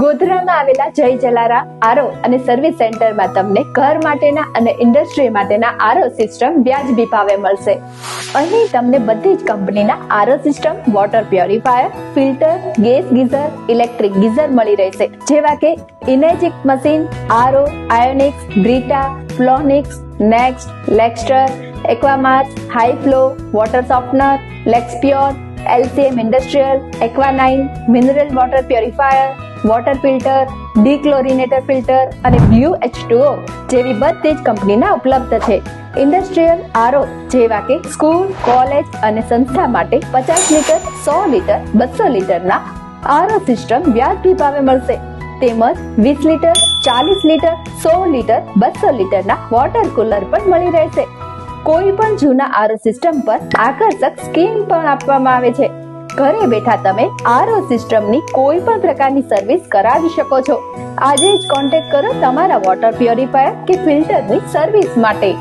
ગોધરામાં આવેલા જય જલારા આરો અને સર્વિસ સેન્ટરમાં તમને ઘર માટેના અને ઇન્ડસ્ટ્રી માટેના આરો સિસ્ટમ વ્યાજબી ભાવે મળશે. અહીં તમને બધી જ કંપનીના RO system, water purifier, filter, gas geyser, electric geyser મળી રહેશે. જેવા કે Enagic machine RO Ionix, Brita, Flonix, Next, Lexter, Aquamars high flow water softener, Lexpure, LCM industrial, Aquanine, mineral water purifier water filter dechlorinator filter અને blue H two O જેવી બધી જ કંપનીના ઉપલબ્ધ છે. ઇન્ડસ્ટ્રીયલ આરો જેવા કે સ્કૂલ કોલેજ અને સંસ્થા માટે પચાસ લીટર, સો લીટર, બસો લીટરના આરો સિસ્ટમ વ્યાજબી ભાવે મળશે. તેમજ વીસ લીટર, ચાલીસ લીટર, સો લીટર, બસો લીટરના વોટર કુલર પણ મળી રહેશે. કોઈ પણ જૂના આરો સિસ્ટમ પર આકર્ષક સ્કીમ પણ આપવામાં આવે છે. ઘરે બેઠા તમે આરો સિસ્ટમની કોઈ પણ પ્રકારની સર્વિસ કરાવી શકો છો. આજે જ કોન્ટેક્ટ કરો તમારા વોટર પ્યોરીફાયર કે ફિલ્ટરની સર્વિસ માટે.